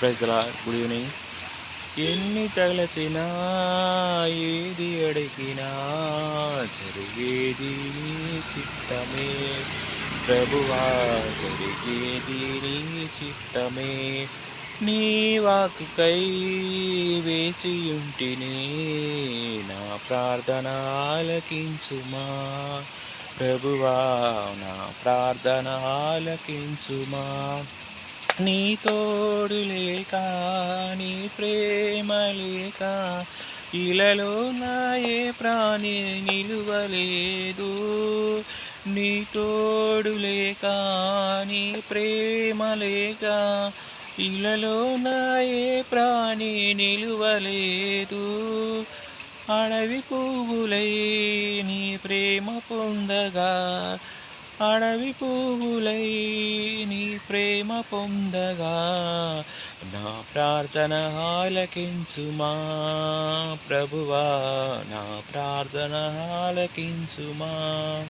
ప్రైజ్లా good evening. ఎన్ని తగలచినా ఏది అడిగినా జరిగేది నీ చిత్తమే. ప్రభువా జరిగేది నీ చిత్తమే. నీ వేచి వేచియుంటిని నా ప్రార్థన ఆలకించుమా ప్రభువా నా ప్రార్థన ఆలకించుమా నీ తోడు లేక నీ ప్రేమ లేక ఇలలో నా ఏ ప్రాణి నిలువలేదు. నీ తోడు లేక నీ ప్రేమ లేక ఇలలో నా ఏ ప్రాణి నిలువలేదు. అడవి పువ్వులై నీ ప్రేమ పొందగా అడవి పువ్వులై నీ ప్రేమ పొందగా నా ప్రార్థన ఆలకించుమా ప్రభువా నా ప్రార్థన ఆలకించుమా.